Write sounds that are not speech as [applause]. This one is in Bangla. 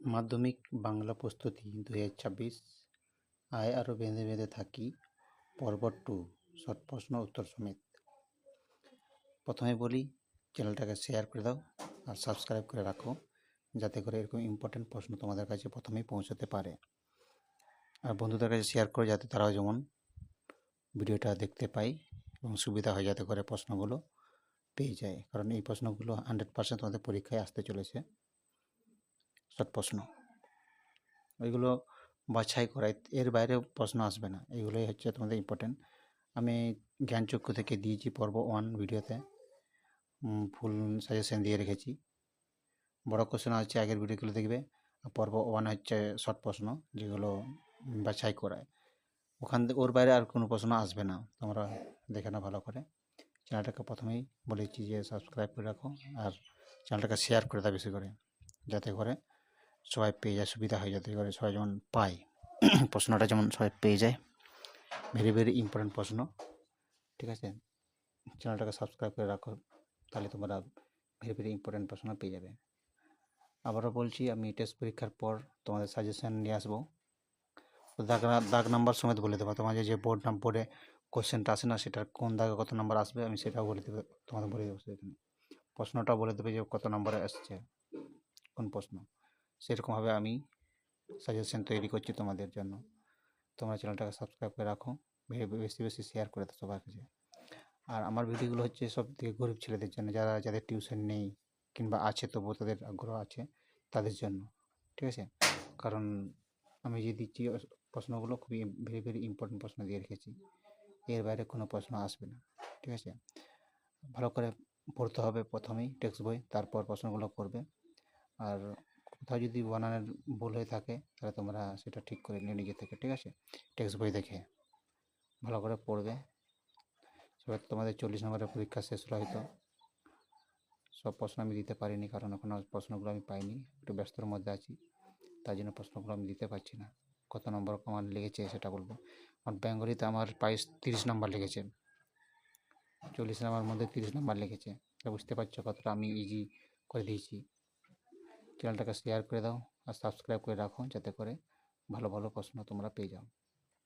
মাধ্যমিক বাংলা প্রস্তুতি দু হাজার ছাব্বিশ। আয় আরও বেঁধে বেঁধে থাকি পর্ব টু শর্ট প্রশ্ন, উত্তর সমেত। প্রথমে বলি, চ্যানেলটাকে শেয়ার করে দাও আর সাবস্ক্রাইব করে রাখো, যাতে করে এরকম ইম্পর্টেন্ট প্রশ্ন তোমাদের কাছে প্রথমেই পৌঁছতে পারে। আর বন্ধুদের কাছে শেয়ার করো, যাতে তারাও যেমন ভিডিওটা দেখতে পায় এবং সুবিধা হয় যাতে করে প্রশ্নগুলো পেয়ে যায়। কারণ এই প্রশ্নগুলো হান্ড্রেড পার্সেন্ট তোমাদের পরীক্ষায় আসতে চলেছে। শর্ট প্রশ্ন। ওইগুলো বাছাই করা এর বাইরে প্রশ্ন আসবে না। এগুলোই হচ্ছে তোমাদের ইম্পর্টেন্ট আমি জ্ঞানচক্ষু থেকে দিয়েছি পর্ব ওয়ান ভিডিওতে। ফুল সাজেশন দিয়ে রেখেছি। বড় কোশ্চেন হচ্ছে আগের ভিডিওগুলো দেখবে। পর্ব ওয়ান হচ্ছে শর্ট প্রশ্ন, যেগুলো বাছাই করায়। ওখান থেকে ওর বাইরে আর কোনো প্রশ্ন আসবে না। তোমরা দেখে না ভালো করে। চ্যানেলটাকে প্রথমেই বলেছি যে সাবস্ক্রাইব করে রাখো। আর চ্যানেলটাকে শেয়ার করে দাও বেশি করে। যাতে করে সবাই পেয়ে যায়, সুবিধা হয় যাতে করে সবাই যেমন পায়, [coughs] প্রশ্নটা যেমন সবাই পেয়ে যায়। ভেরি ভেরি ইম্পর্টেন্ট প্রশ্ন, ঠিক আছে? চ্যানেলটাকে সাবস্ক্রাইব করে রাখো, তাহলে তোমরা ভেরি ভেরি ইম্পর্টেন্ট প্রশ্ন পেয়ে যাবে। আবারও বলছি, আমি টেস্ট পরীক্ষার পর তোমাদের সাজেশান নিয়ে আসব। দাগ দাগ নাম্বার সমেত বলে দেবো। তোমাদের যে বোর্ড নাম বোর্ডে কোশ্চেনটা আসে না সেটার কোন দাগে কত নাম্বার আসবে, আমি সেটাও বলে দেবো, তোমাদের বলে দেবো সেখানে। প্রশ্নটা বলে দেবে যে কত নাম্বারে আসছে, কোন প্রশ্ন? সেরকমভাবে আমি সাজেশন তৈরি করছি তোমাদের জন্য। তোমরা চ্যানেলটাকে সাবস্ক্রাইব করে রাখো বেশি বেশি শেয়ার করে দাও সবার কাছে। আর আমার ভিডিওগুলো হচ্ছে সব থেকে গরিব ছেলেদের জন্য, যারা, যাদের টিউশন নেই কিংবা আছে তবুও তাদের আগ্রহ আছে তাদের জন্য, ঠিক আছে? কারণ আমি যে দিচ্ছি প্রশ্নগুলো খুবই ভেরি ভেরি ইম্পর্টেন্ট প্রশ্ন দিয়ে রেখেছি। এর বাইরে কোনো প্রশ্ন আসবে না, ঠিক আছে? ভালো করে পড়তে হবে প্রথমেই টেক্সট বই, তারপর প্রশ্নগুলো করবে। আর কোথাও যদি বানানের ভুল হয়ে থাকে, তাহলে তোমরা সেটা ঠিক করে নিয়ে নিজে থেকে, ঠিক আছে? টেক্সট বই দেখে ভালো করে পড়বে। সবাই তোমাদের চল্লিশ নম্বরের পরীক্ষা শেষ হলো হয়তো। সব প্রশ্ন আমি দিতে পারিনি, কারণ এখনও প্রশ্নগুলো আমি পাইনি। একটু ব্যস্তর মধ্যে আছি, তাই জন্য প্রশ্নগুলো আমি দিতে পারছি না। কত নম্বর আমার লেগেছে সেটা বলব। আমার বেঙ্গলিতে আমার প্রাইস তিরিশ নম্বর লেগেছে চল্লিশ নম্বর মধ্যে তিরিশ নম্বর লেগেছে বুঝতে পারছ কতটা আমি ইজি করে দিয়েছি। চ্যানেলটাকে শেয়ার করে দাও আর সাবস্ক্রাইব করে রাখো যাতে করে ভালো ভালো প্রশ্ন তোমরা পেয়ে যাও।